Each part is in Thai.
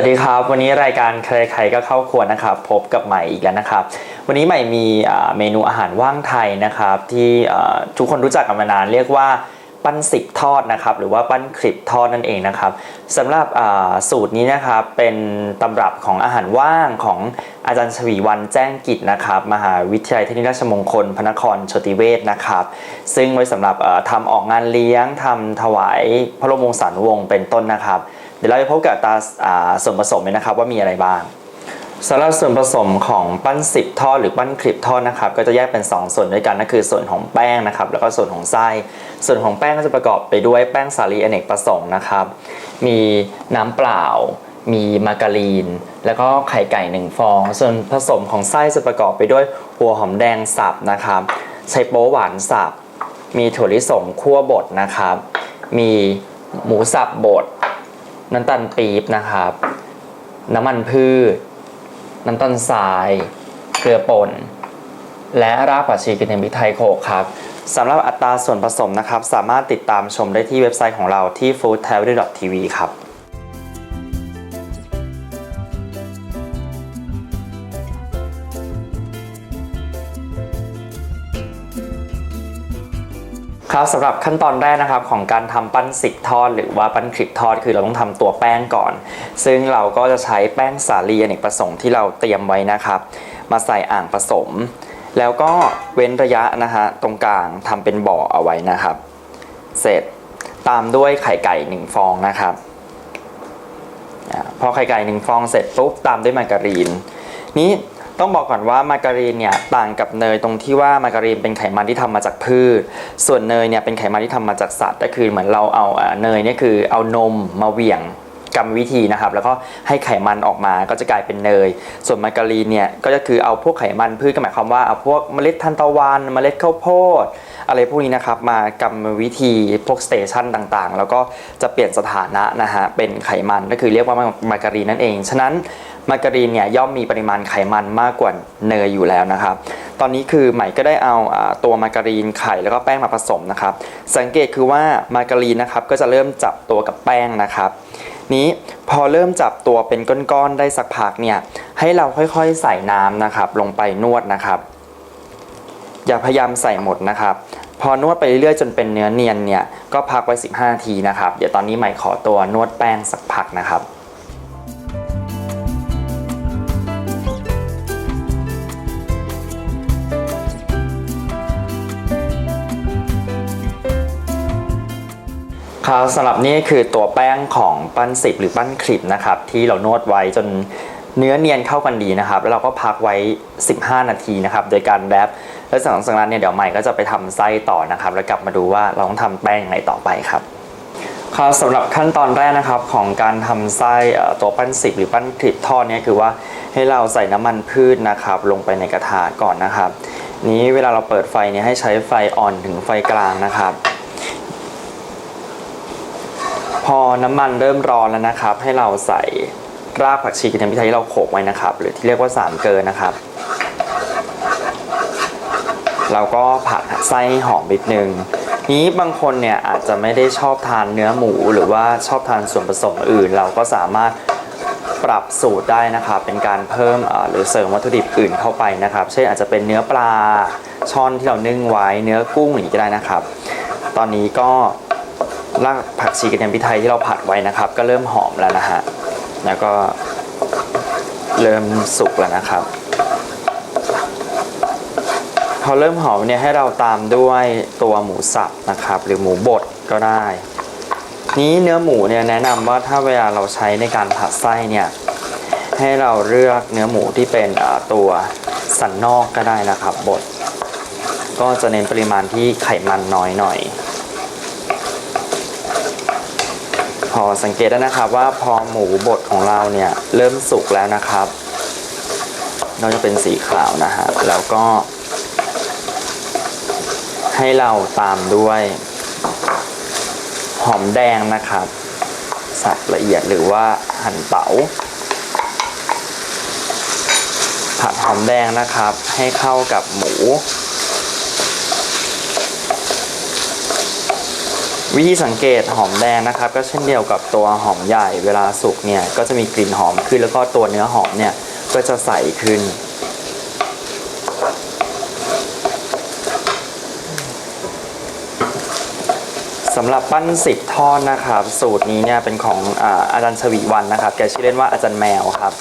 วัสดีครับ วันนี้รายการใครๆก็เข้าครัวนะครับ พบกับใหม่อีกแล้วนะครับ วันนี้ใหม่มีเมนูอาหารว่างไทยนะครับ ที่ทุกคนรู้จักกันมานานเรียกว่าปั้นสิบทอดนะครับ หรือว่าปั้นคลิปทอดนั่นเองนะครับสำหรับสูตรนี้นะครับเป็นตำรับของอาหารว่างของอาจารย์ชวีวันแจ้งกิจนะครับ มหาวิทยาลัยเทคนิคราชมงคล พระนครโชติเวศนะครับ ซึ่งไว้สำหรับทำออกงานเลี้ยงทำถวายพระบรมวงศานุวงศ์เป็นต้นนะครับ เดี๋ยวเราไปพบกับตาส่วนผสมเลยนะครับว่ามีอะไรบ้างสำหรับส่วนผสมของปั้นสิบทอดหรือปั้นคลิปทอดนะครับก็จะแยกเป็น 2 ส่วนด้วยกันนั่นคือส่วนของแป้งนะครับแล้วก็ส่วนของไส้ส่วนของแป้งก็จะประกอบไปด้วยแป้งสาลีอเนกประสงค์นะครับ มีน้ำเปล่า มีมาการีน แล้วก็ไข่ไก่หนึ่งฟอง ส่วนผสมของไส้จะประกอบไปด้วยหัวหอมแดงสับนะครับไชโป๊หวานสับมีถั่วลิสงคั่วบดนะครับ มีหมูสับบด น้ำตาลปี๊บนะครับ น้ำมันพืช น้ำตาลทราย เกลือป่น และรากผักชีกระเทียมพริกไทยโขกครับสำหรับอัตราส่วนผสมนะครับ สามารถติดตามชมได้ที่เว็บไซต์ของเราที่ foodtravel.tv ครับ ครับสำหรับขั้นตอนแรกนะครับของการทำปั้นสิกทอด หรือว่าปั้นคลิปทอดคือเราต้องทำตัวแป้งก่อน ซึ่งเราก็จะใช้แป้งสาลีอเนกประสงค์ที่เราเตรียมไว้นะครับ มาใส่อ่างผสม แล้วก็เว้นระยะนะฮะตรงกลางทำเป็นบ่อเอาไว้นะครับ เสร็จตามด้วยไข่ไก่หนึ่งฟองนะครับพอไข่ไก่หนึ่งฟองเสร็จปุ๊บตามด้วยมาการีนนี้ ต้องบอกก่อนว่ามาการีนเนี่ยต่างกับเนยตรงที่ว่ามาการีนเป็นไขมันที่ทำมาจากพืช ส่วนเนยเนี่ยเป็นไขมันที่ทำมาจากสัตว์ ก็คือเหมือนเราเอาอ่าเนยเนี่ยคือเอานมมาเหวี่ยง กรรมวิธีนะครับ แล้วก็ให้ไขมันออกมาก็จะกลายเป็นเนย ส่วนมาการีนเนี่ยก็จะคือเอาพวกไขมันพืชก็หมายความว่าเอาพวกเมล็ดทานตะวันเมล็ดข้าวโพดอะไรพวกนี้นะครับมากรรมวิธีพวกสเตชันต่างๆ แล้วก็จะเปลี่ยนสถานะนะฮะเป็นไขมันก็คือเรียกว่ามาการีนนั่นเอง ฉะนั้นมาการีนเนี่ยย่อมมีปริมาณไขมันมากกว่าเนยอยู่แล้วนะครับ ตอนนี้คือใหม่ก็ได้เอาอ่าตัวมาการีนไข่แล้วก็แป้งมาผสมนะครับ สังเกตคือว่ามาการีนนะครับก็จะเริ่มจับตัวกับแป้งนะครับ นี้พอเริ่มจับตัวเป็นก้อนๆได้สักพักเนี่ยให้เราค่อยๆใส่น้ำนะครับ ลงไปนวดนะครับ อย่าพยายามใส่หมดนะครับ พอนวดไปเรื่อยๆจนเป็นเนื้อเนียนเนี่ยก็พักไว้ 15นาทีนะครับ เดี๋ยวตอนนี้ใหม่ขอตัวนวดแป้งสักพักนะครับ ครับสำหรับนี่คือตัวแป้งของปั้นสิบหรือปั้นคลิปนะครับที่เรานวดไว้จนเนื้อเนียนเข้ากันดีนะครับ แล้วเราก็พักไว้ 15 นาทีนะครับ โดยการแรปแล้วจากนั้นเนี่ยเดี๋ยวใหม่ก็จะไปทำไส้ต่อนะครับ แล้วกลับมาดูว่าเราต้องทำแป้งยังไงต่อไปครับครับสำหรับขั้นตอนแรกนะครับของการทำไส้ตัวปั้นสิบหรือปั้นคลิปทอดเนี่ยคือว่าให้เราใส่น้ำมันพืชนะครับ ลงไปในกระทะก่อนนะครับ นี้เวลาเราเปิดไฟเนี่ยให้ใช้ไฟอ่อนถึงไฟกลางนะครับ พอน้ำมันเริ่มร้อนแล้วนะครับ ให้เราใส่รากผักชีกระเทียมพริกไทยที่เราโขลกไว้นะครับ หรือที่เรียกว่าสามเกลือนะครับ เราก็ผัดไส้ให้หอมนิดนึงนี้บางคนเนี่ยอาจจะไม่ได้ชอบทานเนื้อหมู หรือว่าชอบทานส่วนผสมอื่น เราก็สามารถปรับสูตรได้นะครับเป็นการเพิ่มหรือเสริมวัตถุดิบอื่นเข้าไปนะครับ เช่นอาจจะเป็นเนื้อปลาช่อนที่เรานึ่งไว้เนื้อกุ้งอย่างนี้ก็ได้นะครับ ตอนนี้ก็ รากผักชีกระเทียมพริกไทยที่เราผัดไว้นะครับ ก็เริ่มหอมแล้วนะฮะแล้วก็เริ่มสุกแล้วนะครับ พอเริ่มหอมเนี่ยให้เราตามด้วยตัวหมูสับนะครับ หรือหมูบดก็ได้ นี้เนื้อหมูเนี่ยแนะนำว่าถ้าเวลาเราใช้ในการผัดไส้เนี่ยให้เราเลือกเนื้อหมูที่เป็นตัวสันนอกก็ได้นะครับบดก็จะเน้นปริมาณที่ไขมันน้อยหน่อย พ อสังเกตได้นะครับว่าพอหมูบดของเราเนี่ยเริ่มสุกแล้วนะครับเราจะเป็นสีขาวนะฮะแล้วก็ ให้เราตามด้วย หอมแดงนะครับ สับละเอียดหรือว่าหั่นเต๋าผัดหอมแดงนะครับ ให้เข้ากับหมู วิธีสังเกตหอมแดงนะครับ ก็เช่นเดียวกับตัวหอมใหญ่ เวลาสุกเนี่ยก็จะมีกลิ่นหอมขึ้น แล้วก็ตัวเนื้อหอมเนี่ยก็จะใสขึ้น สำหรับปั้นสิบทอดนะครับ สูตรนี้เนี่ยเป็นของอาอาจารย์ชวีวันนะครับ แกชื่อเล่นว่าอาจารย์แมวครับ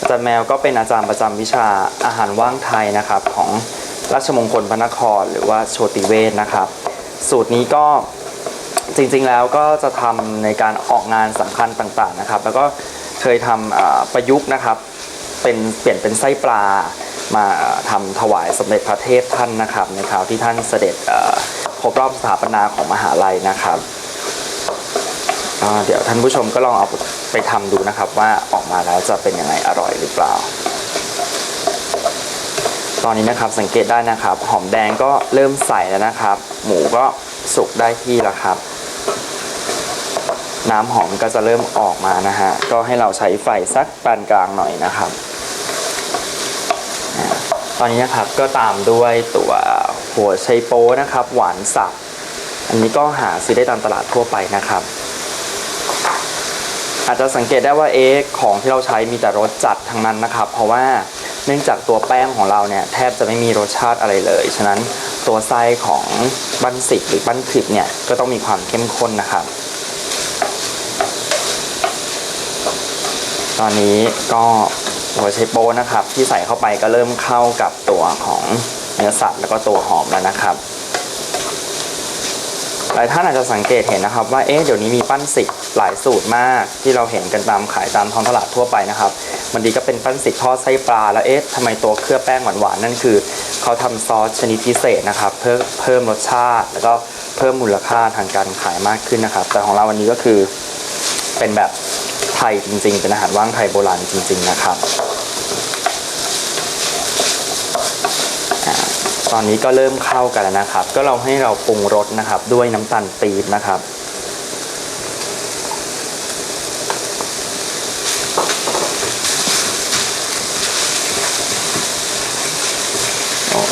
อาจารย์แมวก็เป็นอาจารย์ประจำวิชาอาหารว่างไทยนะครับ ของราชมงคลพระนคร หรือว่าโชติเวศนะครับ สูตรนี้ก็ จริงๆแล้วก็จะทำในการออกงานสำคัญต่างๆนะครับ แล้วก็เคยทำอ่าประยุกต์นะครับเป็นเปลี่ยนเป็นไส้ปลามาทำถวายสมเด็จพระเทพท่านนะครับ ในคราวที่ท่านเสด็จเอ่อครบรอบสถาปนาของมหาลัยนะครับเดี๋ยวท่านผู้ชมก็ลองเอาไปทำดูนะครับ ว่าออกมาแล้วจะเป็นยังไงอร่อยหรือเปล่า ตอนนี้นะครับสังเกตได้นะครับ หอมแดงก็เริ่มใส่แล้วนะครับ หมูก็สุกได้ที่แล้วครับ น้ำหอมก็จะเริ่มออกมานะฮะ ก็ให้เราใช้ไฟสักปานกลางหน่อยนะครับ ตอนนี้นะครับก็ตามด้วยตัวหัวไชโป๊นะครับ หวานสับ อันนี้ก็หาซื้อได้ตามตลาดทั่วไปนะครับ อาจจะสังเกตได้ว่าเอ๊ของที่เราใช้มีแต่รสจัดทั้งนั้นนะครับ เพราะว่าเนื่องจากตัวแป้งของเราเนี่ยแทบจะไม่มีรสชาติอะไรเลย ฉะนั้นตัวไส้ของบั้นสิกหรือบั้นคลิปเนี่ยก็ต้องมีความเข้มข้นนะครับ ตอนนี้ก็หัวไชโป๊นะครับ ที่ใส่เข้าไปก็เริ่มเข้ากับตัวของเนื้อสัตว์แล้วก็ตัวหอมแล้วนะครับหลายท่านอาจจะสังเกตเห็นนะครับว่าเอ๊ะเดี๋ยวนี้มีปั้นสิกหลายสูตรมากที่เราเห็นกันตามขายตามท้องตลาดทั่วไปนะครับมันดีก็เป็นปั้นสิกทอดไส้ปลาแล้วเอ๊ะทำไมตัวเคลือบแป้งหวานๆนั่นคือเขาทำซอสชนิดพิเศษนะครับ เพิ่มเพิ่มรสชาติ แล้วก็เพิ่มมูลค่าทางการขายมากขึ้นนะครับ แต่ของเราวันนี้ก็คือเป็นแบบ ยจริง ๆ เป็นอาหารว่างไทยโบราณจริง ๆ นะครับ ตอนนี้ก็เริ่มเข้ากันแล้วนะครับ ก็เราให้เราปรุงรสนะครับ ด้วยน้ำตาลปี๊บนะครับ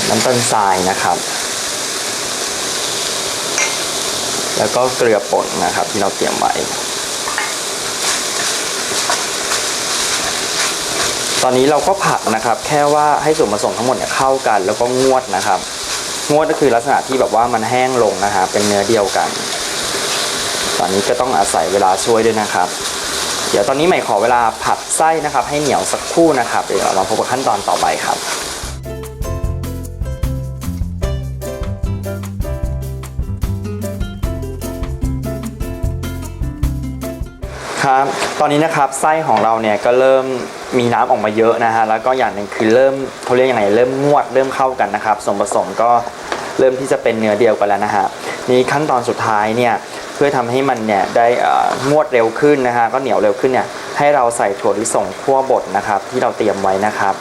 น้ำตาลทรายนะครับ แล้วก็เกลือป่นนะครับที่เราเตรียมไว้ ตอนนี้เราก็ผัดนะครับ แค่ว่าให้ส่วนผสมทั้งหมดเนี่ยเข้ากัน แล้วก็งวดนะครับ งวดก็คือลักษณะที่แบบว่ามันแห้งลงนะฮะเป็นเนื้อเดียวกัน ตอนนี้ก็ต้องอาศัยเวลาช่วยด้วยนะครับ เดี๋ยวตอนนี้ใหม่ขอเวลาผัดไส้นะครับ ให้เหนียวสักครู่นะครับเดี๋ยวเรามาพบกับขั้นตอนต่อไปครับ ครับ ตอนนี้นะครับไส้ของเราเนี่ยก็เริ่มมีน้ำออกมาเยอะนะฮะ แล้วก็อย่างหนึ่งคือเริ่มเขาเรียกยังไงเริ่มงวดเริ่มเข้ากันนะครับ ส่วนผสมก็เริ่มที่จะเป็นเนื้อเดียวกันแล้วนะฮะ นี่ขั้นตอนสุดท้ายเนี่ยเพื่อทำให้มันเนี่ยได้งวดเร็วขึ้นนะฮะก็เหนียวเร็วขึ้นเนี่ยให้เราใส่ถั่วลิสงคั่วบดนะครับ ที่เราเตรียมไว้นะครับ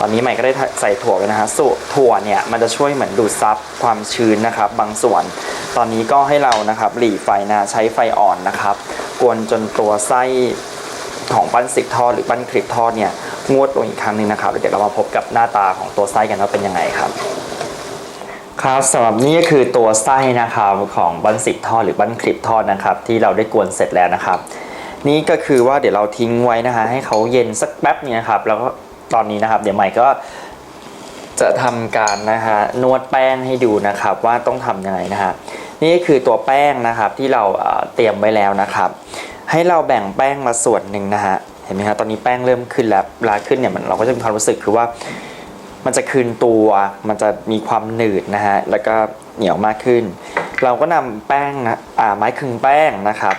ตอนนี้ใหม่ก็ได้ใส่ถั่วไปนะฮะสูตรถั่วเนี่ยมันจะช่วยเหมือนดูดซับความชื้นนะครับ บางส่วน ตอนนี้ก็ให้เรานะครับหลีไฟนะใช้ไฟอ่อนนะครับ กวนจนตัวไส้ของปั้นสิบทอดหรือปั้นคลิปทอดเนี่ยงวดลงอีกครั้งหนึ่งนะครับเดี๋ยวเรามาพบกับหน้าตาของตัวไส้กันว่าเป็นยังไงครับ ครับสำหรับนี่ก็คือตัวไส้นะครับของปั้นสิบทอดหรือปั้นคลิปทอดนะครับ ที่เราได้กวนเสร็จแล้วนะครับ นี่ก็คือว่าเดี๋ยวเราทิ้งไว้นะฮะให้เขาเย็นสักแป๊บนึงนะครับ แล้วก็ตอนนี้นะครับ เดี๋ยวใหม่ก็จะทำการนะฮะนวดแป้งให้ดูนะครับว่าต้องทำยังไงนะฮะ นี่คือตัวแป้งนะครับที่เราเตรียมไว้แล้วนะครับ ให้เราแบ่งแป้งมาส่วนหนึ่งนะฮะเห็นไหมฮะตอนนี้แป้งเริ่มขึ้นแล้วเวลาขึ้นเนี่ยมันเราก็จะมีความรู้สึกคือว่า มันจะคืนตัวมันจะมีความหนืดนะฮะแล้วก็เหนียวมากขึ้น เราก็นำแป้งนะอ่าไม้คึงแป้งนะครับ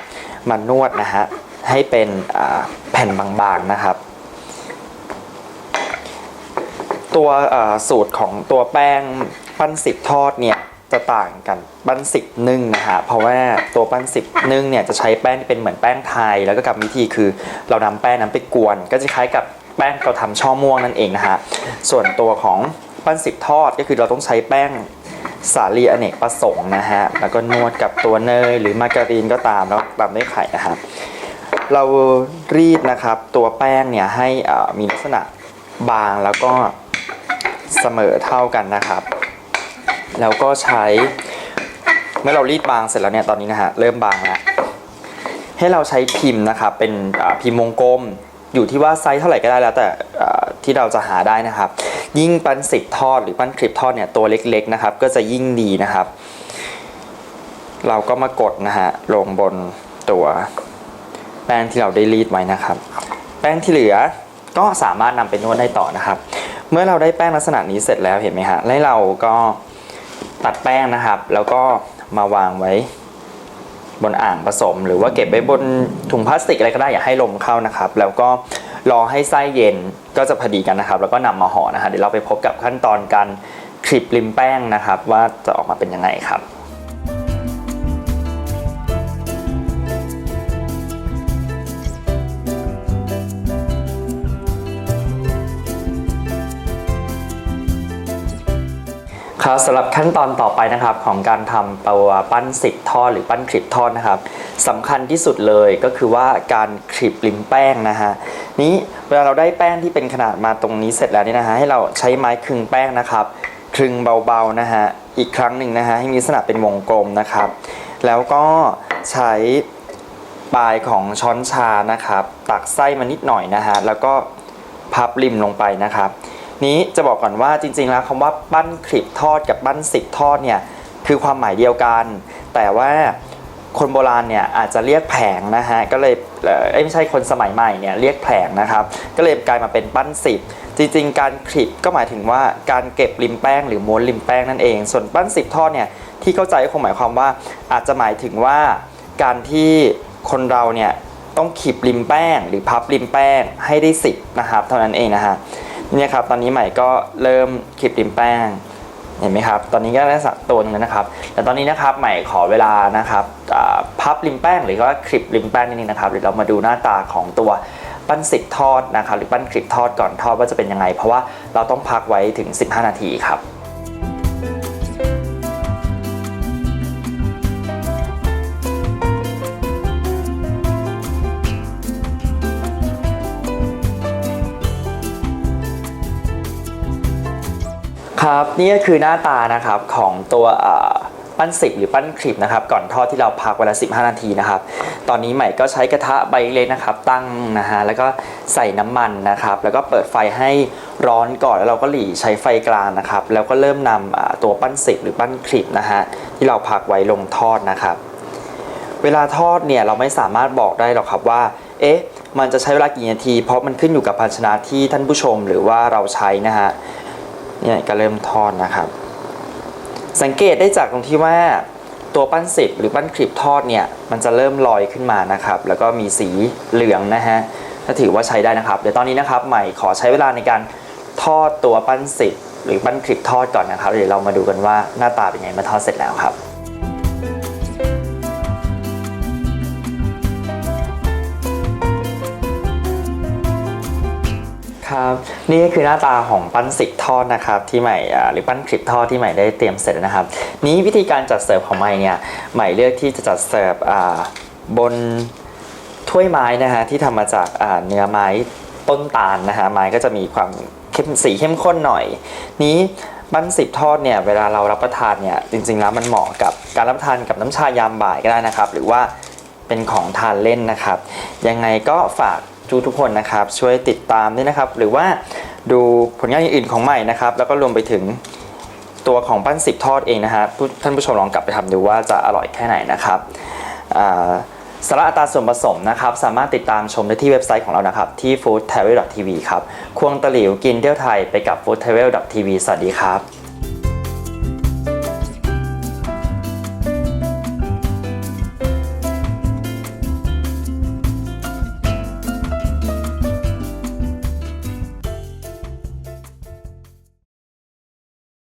มานวดนะฮะให้เป็นแผ่นบางๆนะครับ ตัวสูตรของตัวแป้งปั้นสิบทอดเนี่ย จะต่างกันปั้นสิบนึ่งนะฮะเพราะว่าตัวปั้นสิบนึ่งเนี่ยจะใช้แป้งที่เป็นเหมือนแป้งไทย แล้วก็กรรมวิธีคือเรานำแป้งนั้นไปกวน ก็จะคล้ายกับแป้งเราทำช่อม่วงนั่นเองนะฮะส่วนตัวของปั้นสิบทอดก็คือเราต้องใช้แป้งสาลีอเนกประสงค์นะฮะแล้วก็นวดกับตัวเนยหรือมาการีนก็ตามแล้วตามด้วยไข่นะครับเรารีดนะครับตัวแป้งเนี่ยให้มีลักษณะบางแล้วก็เสมอเท่ากันนะครับ แล้วก็ใช้ เมื่อเรารีดบางเสร็จแล้วเนี่ยตอนนี้นะฮะเริ่มบางแล้วให้เราใช้พิมพ์นะครับเป็นพิมพ์วงกลม อยู่ที่ว่าไซส์เท่าไหร่ก็ได้แล้วแต่ที่เราจะหาได้นะครับ ยิ่งปั้นสิบทอดหรือปั้นคลิปทอดเนี่ยตัวเล็กๆนะครับ ก็จะยิ่งดีนะครับ เราก็มากดนะฮะลงบนตัวแป้งที่เราได้รีดไว้นะครับ แป้งที่เหลือก็สามารถนำไปนวดได้ต่อนะครับ เมื่อเราได้แป้งลักษณะนี้เสร็จแล้วเห็นไหมฮะแล้วเราก็ ตัดแป้งนะครับ แล้วก็มาวางไว้บนอ่างผสม หรือว่าเก็บไว้บนถุงพลาสติกอะไรก็ได้อย่าให้ลมเข้านะครับ แล้วก็รอให้ไส้เย็นก็จะพอดีกันนะครับ แล้วก็นำมาห่อนะฮะเดี๋ยวเราไปพบกับขั้นตอนการคลิปริมแป้งนะครับ ว่าจะออกมาเป็นยังไงครับ ครับสำหรับขั้นตอนต่อไปนะครับของการทำตัวปั้นสิบท่อหรือปั้นคลิปท่อนะครับสำคัญที่สุดเลยก็คือว่าการคลิปริมแป้งนะฮะนี้เวลาเราได้แป้งที่เป็นขนาดมาตรงนี้เสร็จแล้วนี่นะฮะให้เราใช้ไม้คลึงแป้งนะครับคลึงเบาๆนะฮะอีกครั้งหนึ่งนะฮะให้มีลักษณะเป็นวงกลมนะครับ แล้วก็ใช้ปลายของช้อนชานะครับ ตักไส้มานิดหน่อยนะฮะแล้วก็พับริมลงไปนะครับ นี้จะบอกก่อนว่าจริง ๆ แล้วคำว่าปั้นคลิปทอดกับปั้นสิบทอดเนี่ยคือความหมายเดียวกัน แต่ว่าคนโบราณเนี่ยอาจจะเรียกแผงนะฮะก็เลยเออไม่ใช่คนสมัยใหม่เนี่ยเรียกแผงนะครับก็เลยกลายมาเป็นปั้นสิบจริง ๆ การคลิปก็หมายถึงว่าการเก็บริมแป้งหรือม้วนริมแป้งนั่นเอง ส่วนปั้นสิบทอดเนี่ยที่เข้าใจก็คงหมายความว่าอาจจะหมายถึงว่าการที่คนเราเนี่ยต้องขีบริมแป้ง หรือพับริมแป้งให้ได้สิบนะครับเท่านั้นเองนะฮะ เนี่ยครับ ตอนนี้ใหม่ก็เริ่มคลิปริมแป้งเห็นไหมครับ ตอนนี้ก็ได้สักตัวหนึงแล้วนะครับ แต่ตอนนี้นะครับใหม่ขอเวลานะครับพับริมแป้งหรือว่าคลิปริมแป้งนิดนึงนะครับเดี๋ยวเรามาดูหน้าตาของตัวปั้นสิบทอดนะครับหรือปั้นคลิปทอดก่อนทอดว่าจะเป็นยังไง เพราะว่าเราต้องพักไว้ถึง 15 นาทีครับ ครับนี่ก็คือหน้าตานะครับของตัวปั้นสิบหรือปั้นคลิปนะครับก่อนทอดที่เราพักเวลา 15 นาทีนะครับ ตอนนี้ใหม่ก็ใช้กระทะใบเล็กนะครับตั้งนะฮะแล้วก็ใส่น้ำมันนะครับ แล้วก็เปิดไฟให้ร้อนก่อนแล้วเราก็หลีใช้ไฟกลางนะครับ แล้วก็เริ่มนำอ่าตัวปั้นสิบหรือปั้นคลิปนะฮะที่เราพักไว้ลงทอดนะครับ เวลาทอดเนี่ยเราไม่สามารถบอกได้หรอกครับว่า เอ๊ะมันจะใช้เวลากี่นาที เพราะมันขึ้นอยู่กับภาชนะที่ท่านผู้ชมหรือว่าเราใช้นะฮะ เนี่ยก็เริ่มทอดนะครับ สังเกตได้จากตรงที่ว่าตัวปั้นสิบหรือปั้นคลิปทอดเนี่ยมันจะเริ่มลอยขึ้นมานะครับ แล้วก็มีสีเหลืองนะฮะถ้าถือว่าใช้ได้นะครับ เดี๋ยวตอนนี้นะครับใหม่ขอใช้เวลาในการทอดตัวปั้นสิบหรือปั้นคลิปทอดก่อนนะครับเดี๋ยวเรามาดูกันว่าหน้าตาเป็นไงเมื่อทอดเสร็จแล้วครับ ครับ นี่ก็คือหน้าตาของปั้นสิบทอดนะครับที่ใหม่หรือปั้นคลิปทอดที่ใหม่ได้เตรียมเสร็จนะครับ นี้วิธีการจัดเสิร์ฟของใหม่เนี่ยใหม่เลือกที่จะจัดเสิร์ฟบนถ้วยไม้นะฮะที่ทำมาจากาเนื้อไม้ต้นตาลนะฮะไม้ก็จะมีความเข้มสีเข้มข้นหน่อย นี้ปั้นสิบทอดเนี่ยเวลาเรารับประทานเนี่ยจริงๆแล้วมันเหมาะกับการรับประทานกับน้ำชายามบ่ายก็ได้นะครับ หรือว่าเป็นของทานเล่นนะครับ ยังไงก็ฝาก ทุกทุกคนนะครับช่วยติดตามด้วยนะครับ หรือว่าดูผลงานอื่นๆของใหม่นะครับ แล้วก็รวมไปถึงตัวของปั้นสิบทอดเองนะฮะท่านผู้ชมลองกลับไปทำดูว่าจะอร่อยแค่ไหนนะครับสาระอัตราส่วนผสมนะครับ สามารถติดตามชมได้ที่เว็บไซต์ของเรานะครับ ที่ foodtravel.tv ครับ ควงตะหลิวกินเที่ยวไทยไปกับ foodtravel.tv สวัสดีครับ